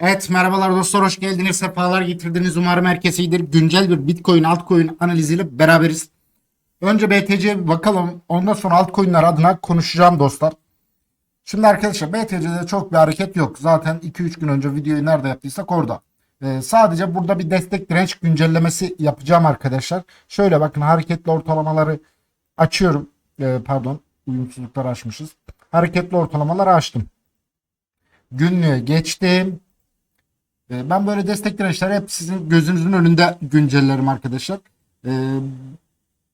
Evet merhabalar dostlar hoş geldiniz sefalar getirdiniz. Umarım herkes iyidir. Güncel bir bitcoin altcoin analiziyle beraberiz. Önce bir bakalım ondan sonra altcoin'ler adına konuşacağım dostlar. Şimdi arkadaşlar BTC'de çok bir hareket yok. Zaten 2-3 gün önce videoyu nerede yaptıysak orada. Ee, sadece burada bir destek direnç güncellemesi yapacağım arkadaşlar. Şöyle bakın hareketli ortalamaları açıyorum. Ee, pardon uyumsuzlukları açmışız. Hareketli ortalamaları açtım. Günlüğe geçtim Ben böyle destek dirençleri hep sizin gözünüzün önünde güncellerim arkadaşlar. Ee,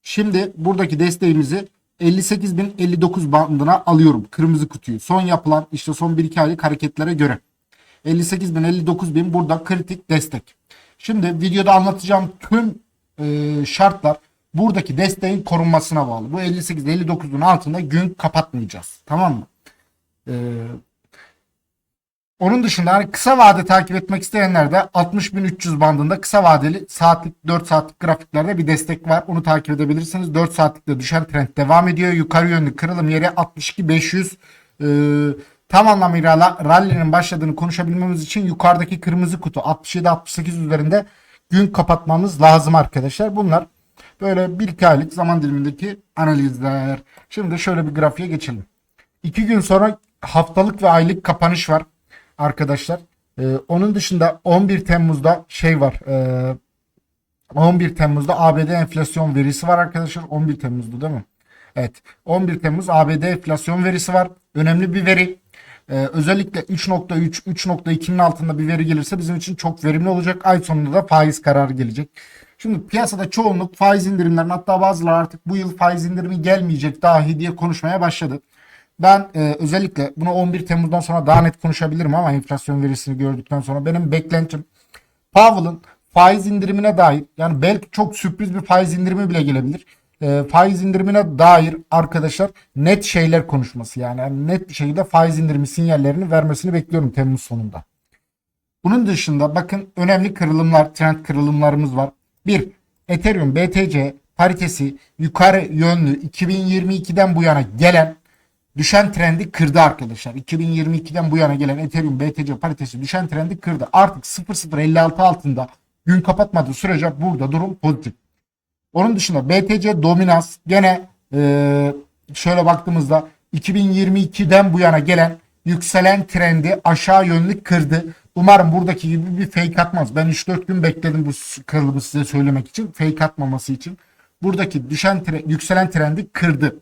Şimdi buradaki desteğimizi 58.059 bandına alıyorum. Kırmızı kutuyu. Son yapılan işte son 1-2 aylık hareketlere göre. 58.000-59.000 burada kritik destek. Şimdi videoda anlatacağım tüm e, şartlar buradaki desteğin korunmasına bağlı. Bu 58-59'un altında gün kapatmayacağız. Tamam mı? Ee, onun dışında hani kısa vade takip etmek isteyenler de 60.300 bandında kısa vadeli saatlik 4 saatlik grafiklerde bir destek var. Onu takip edebilirsiniz. 4 saatlikte düşen trend devam ediyor. Yukarı yönlü kırılım yeri 62.500. Ee, tam anlamıyla la- rally'nin başladığını konuşabilmemiz için yukarıdaki kırmızı kutu 67-68 üzerinde gün kapatmamız lazım arkadaşlar. Bunlar böyle bir iki aylık zaman dilimindeki analizler. Şimdi şöyle bir grafiğe geçelim. 2 gün sonra haftalık ve aylık kapanış var arkadaşlar. Ee, onun dışında 11 Temmuz'da şey var. Ee, 11 Temmuz'da ABD enflasyon verisi var arkadaşlar. 11 Temmuz'du değil mi? Evet. 11 Temmuz ABD enflasyon verisi var. Önemli bir veri. Ee, özellikle 3.3, 3.2'nin altında bir veri gelirse bizim için çok verimli olacak. Ay sonunda da faiz kararı gelecek. Şimdi piyasada çoğunluk faiz indirimlerinin hatta bazıları artık bu yıl faiz indirimi gelmeyecek dahi diye konuşmaya başladı. Ben e, özellikle bunu 11 Temmuz'dan sonra daha net konuşabilirim ama enflasyon verisini gördükten sonra benim beklentim Powell'ın faiz indirimine dair yani belki çok sürpriz bir faiz indirimi bile gelebilir. E, faiz indirimine dair arkadaşlar net şeyler konuşması yani, yani net bir şekilde faiz indirimi sinyallerini vermesini bekliyorum Temmuz sonunda. Bunun dışında bakın önemli kırılımlar, trend kırılımlarımız var. Bir, Ethereum BTC paritesi yukarı yönlü 2022'den bu yana gelen düşen trendi kırdı arkadaşlar. 2022'den bu yana gelen Ethereum BTC paritesi düşen trendi kırdı. Artık 0056 altında gün kapatmadığı sürece burada durum pozitif. Onun dışında BTC dominans gene eee, şöyle baktığımızda 2022'den bu yana gelen yükselen trendi aşağı yönlü kırdı. Umarım buradaki gibi bir fake atmaz. Ben 3-4 gün bekledim bu kırılımı size söylemek için. Fake atmaması için. Buradaki düşen tre- yükselen trendi kırdı.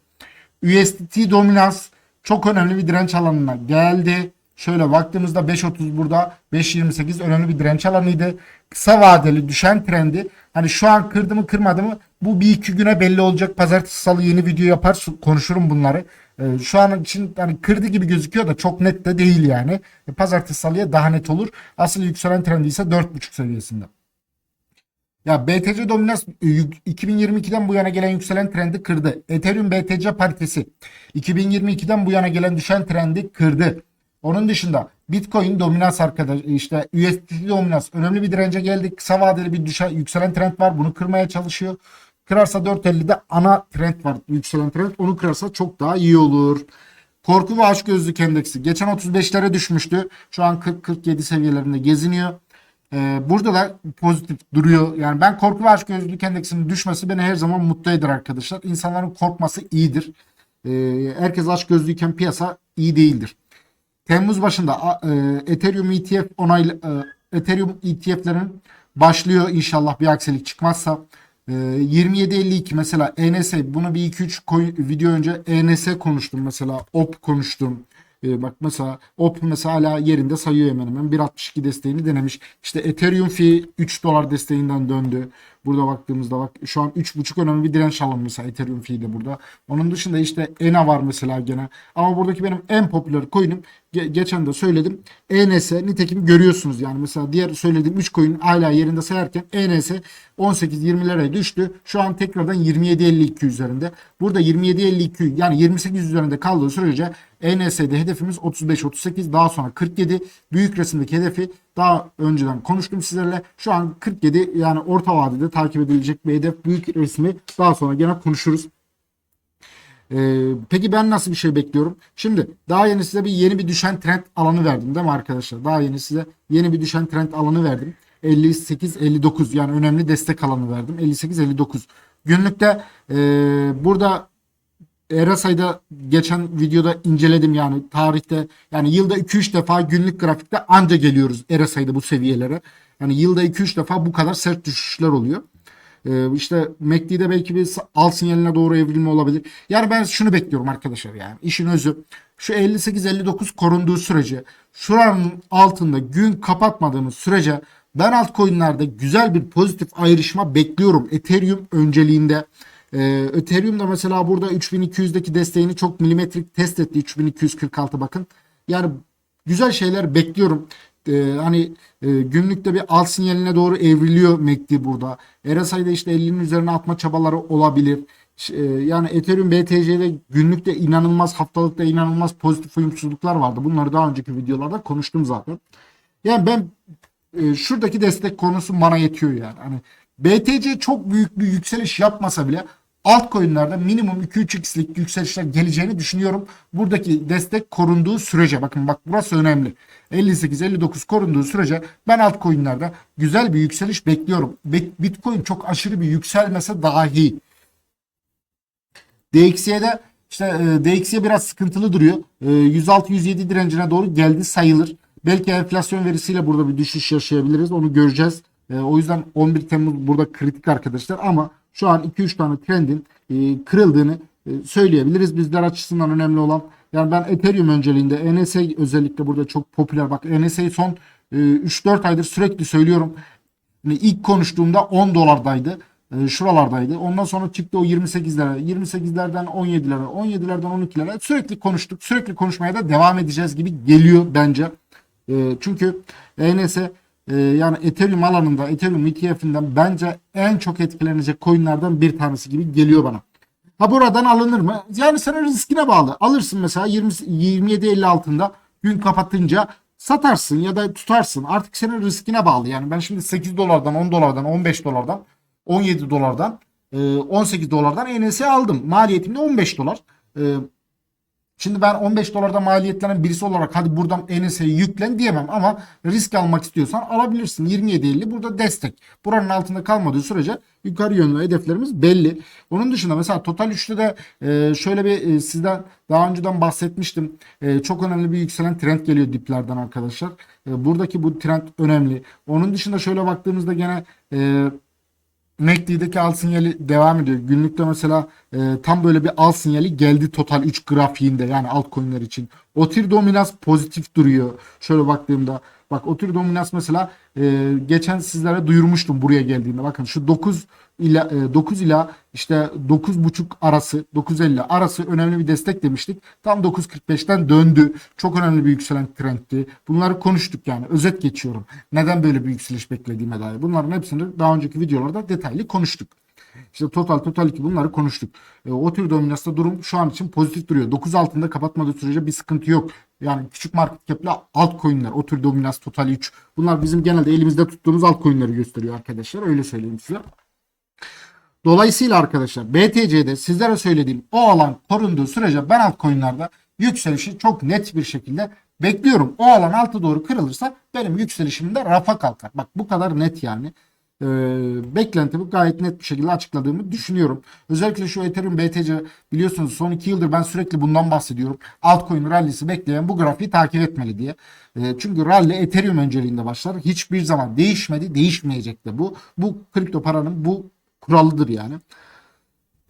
USDT dominans çok önemli bir direnç alanına geldi. Şöyle baktığımızda 5.30 burada 5.28 önemli bir direnç alanıydı. Kısa vadeli düşen trendi hani şu an kırdı mı kırmadı mı bu bir iki güne belli olacak. Pazartesi salı yeni video yapar konuşurum bunları. Ee, şu an için hani kırdı gibi gözüküyor da çok net de değil yani. Pazartesi salıya daha net olur. Asıl yükselen trendi ise 4.5 seviyesinde. Ya BTC dominans e, yük- 2022'den bu yana gelen yükselen trendi kırdı. Ethereum BTC paritesi 2022'den bu yana gelen düşen trendi kırdı. Onun dışında Bitcoin dominans arkadaş işte USDT dominans önemli bir dirence geldi. Kısa vadeli bir düşen yükselen trend var. Bunu kırmaya çalışıyor. Kırarsa 4.50'de ana trend var. Yükselen trend. Onu kırarsa çok daha iyi olur. Korku ve açgözlülük endeksi geçen 35'lere düşmüştü. Şu an 40-47 seviyelerinde geziniyor. Ee, burada da pozitif duruyor. Yani ben korku ve açgözlülük endeksinin düşmesi beni her zaman mutlu eder arkadaşlar. İnsanların korkması iyidir. Ee, herkes açgözlüyken piyasa iyi değildir. Temmuz başında e, Ethereum ETF onaylı e, Ethereum ETF'lerin başlıyor inşallah bir aksilik çıkmazsa. E, 27.52 mesela ENS bunu bir 2-3 koy- video önce ENS konuştum mesela OP konuştum. E, bak mesela OP mesela hala yerinde sayıyor hemen hemen 1.62 desteğini denemiş. İşte Ethereum fee 3 dolar desteğinden döndü. Burada baktığımızda bak şu an 3.5 önemli bir direnç alanı mesela Ethereum de burada. Onun dışında işte ENA var mesela gene. Ama buradaki benim en popüler coin'im ge- geçen de söyledim. ENS nitekim görüyorsunuz yani mesela diğer söylediğim 3 coin hala yerinde sayarken ENS 18-20'lere düştü. Şu an tekrardan 27.52 üzerinde. Burada 27.52 yani 28 üzerinde kaldığı sürece ENS'de hedefimiz 35-38 daha sonra 47 büyük resimdeki hedefi daha önceden konuştum sizlerle. Şu an 47 yani orta vadede takip edilecek bir hedef büyük resmi daha sonra gene konuşuruz. Ee, peki ben nasıl bir şey bekliyorum? Şimdi daha yeni size bir yeni bir düşen trend alanı verdim değil mi arkadaşlar? Daha yeni size yeni bir düşen trend alanı verdim. 58 59 yani önemli destek alanı verdim. 58 59. Günlükte e, burada Erasay'da geçen videoda inceledim yani tarihte yani yılda 2-3 defa günlük grafikte anca geliyoruz Erasay'da bu seviyelere. Yani yılda 2-3 defa bu kadar sert düşüşler oluyor. Ee, işte MACD'de belki bir al sinyaline doğru evrilme olabilir. Yani ben şunu bekliyorum arkadaşlar yani işin özü şu 58-59 korunduğu sürece şuranın altında gün kapatmadığımız sürece ben altcoin'lerde güzel bir pozitif ayrışma bekliyorum. Ethereum önceliğinde. Ee, Ethereum da mesela burada 3200'deki desteğini çok milimetrik test etti. 3246 bakın. Yani güzel şeyler bekliyorum. Ee, hani e, günlükte bir alt sinyaline doğru evriliyor MACD burada. RSI'de işte 50'nin üzerine atma çabaları olabilir. Ş- e, yani Ethereum BTC'de günlükte inanılmaz haftalıkta inanılmaz pozitif uyumsuzluklar vardı. Bunları daha önceki videolarda konuştum zaten. Yani ben e, şuradaki destek konusu bana yetiyor yani. Hani BTC çok büyük bir yükseliş yapmasa bile altcoin'lerde minimum 2-3x'lik yükselişler geleceğini düşünüyorum. Buradaki destek korunduğu sürece bakın bak burası önemli. 58-59 korunduğu sürece ben altcoin'lerde güzel bir yükseliş bekliyorum. Be- Bitcoin çok aşırı bir yükselmese dahi DXY'de işte e, DXY biraz sıkıntılı duruyor. E, 106-107 direncine doğru geldi sayılır. Belki enflasyon verisiyle burada bir düşüş yaşayabiliriz. Onu göreceğiz. E, o yüzden 11 Temmuz burada kritik arkadaşlar ama şu an 2-3 tane trendin e, kırıldığını e, söyleyebiliriz. Bizler açısından önemli olan yani ben Ethereum önceliğinde NSA özellikle burada çok popüler. Bak NSA'yı son e, 3-4 aydır sürekli söylüyorum. Yani ilk konuştuğumda 10 dolardaydı. E, şuralardaydı. Ondan sonra çıktı o 28'lere. 28'lerden 17'lere. 17'lerden 12'lere. Sürekli konuştuk. Sürekli konuşmaya da devam edeceğiz gibi geliyor bence. E, çünkü ENS e, yani Ethereum alanında Ethereum ETF'inden bence en çok etkilenecek coinlerden bir tanesi gibi geliyor bana. Ha buradan alınır mı? Yani senin riskine bağlı. Alırsın mesela 20 27.50 altında gün kapatınca satarsın ya da tutarsın. Artık senin riskine bağlı. Yani ben şimdi 8 dolardan, 10 dolardan, 15 dolardan, 17 dolardan, e, 18 dolardan ENS aldım. Maliyetim de 15 dolar. Şimdi ben 15 dolarda maliyetlenen birisi olarak hadi buradan NSA'yı yüklen diyemem ama risk almak istiyorsan alabilirsin. 27.50 burada destek. Buranın altında kalmadığı sürece yukarı yönlü hedeflerimiz belli. Onun dışında mesela Total 3'te de e, şöyle bir e, sizden daha önceden bahsetmiştim. E, çok önemli bir yükselen trend geliyor diplerden arkadaşlar. Buradaki bu trend önemli. Onun dışında şöyle baktığımızda gene MACD'deki al sinyali devam ediyor. Günlükte mesela e, tam böyle bir al sinyali geldi total 3 grafiğinde yani altcoin'ler için. Otir dominans pozitif duruyor. Şöyle baktığımda bak Otir dominans mesela e, geçen sizlere duyurmuştum buraya geldiğinde. Bakın şu 9 ila e, 9 ila işte 9.5 arası 9.50 arası önemli bir destek demiştik. Tam 9.45'ten döndü. Çok önemli bir yükselen trendti. Bunları konuştuk yani. Özet geçiyorum. Neden böyle bir yükseliş beklediğime dair. Bunların hepsini daha önceki videolarda detaylı konuştuk. İşte total total 2 bunları konuştuk. E, o tür dominansta durum şu an için pozitif duruyor. 9 altında kapatmadığı sürece bir sıkıntı yok. Yani küçük market cap'le altcoin'ler o tür dominans total 3. Bunlar bizim genelde elimizde tuttuğumuz altcoin'leri gösteriyor arkadaşlar. Öyle söyleyeyim size. Dolayısıyla arkadaşlar BTC'de sizlere söylediğim o alan korunduğu sürece ben altcoin'lerde yükselişi çok net bir şekilde bekliyorum. O alan altı doğru kırılırsa benim yükselişim de rafa kalkar. Bak bu kadar net yani. Ee, beklentimi gayet net bir şekilde açıkladığımı düşünüyorum. Özellikle şu Ethereum BTC biliyorsunuz son 2 yıldır ben sürekli bundan bahsediyorum. Altcoin rallisi bekleyen bu grafiği takip etmeli diye. Ee, çünkü rally Ethereum önceliğinde başlar. Hiçbir zaman değişmedi, değişmeyecek de bu. Bu kripto paranın bu kuralıdır yani.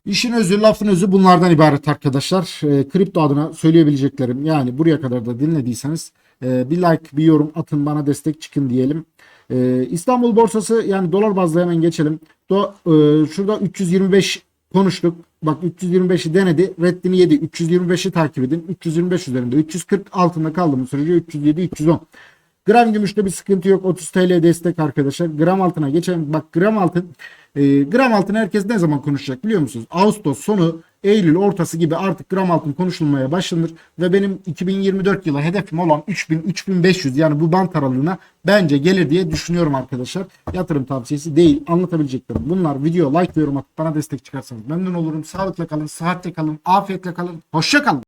İşin özü, lafın özü bunlardan ibaret arkadaşlar. E, kripto adına söyleyebileceklerim yani buraya kadar da dinlediyseniz e, bir like, bir yorum atın bana destek çıkın diyelim. E, İstanbul borsası yani dolar bazlı hemen geçelim. Do, e, şurada 325 konuştuk. Bak 325'i denedi. Reddini yedi. 325'i takip edin. 325 üzerinde. 340 altında kaldığımız sürece 307, 310. Gram gümüşte bir sıkıntı yok. 30 TL destek arkadaşlar. Gram altına geçelim. Bak gram altın e, gram altın herkes ne zaman konuşacak biliyor musunuz? Ağustos sonu Eylül ortası gibi artık gram altın konuşulmaya başlanır ve benim 2024 yılı hedefim olan 3000-3500 yani bu bant aralığına bence gelir diye düşünüyorum arkadaşlar. Yatırım tavsiyesi değil anlatabileceklerim. Bunlar video like ve yorum atıp bana destek çıkarsanız memnun olurum. Sağlıkla kalın, sıhhatle kalın, afiyetle kalın, hoşça kalın.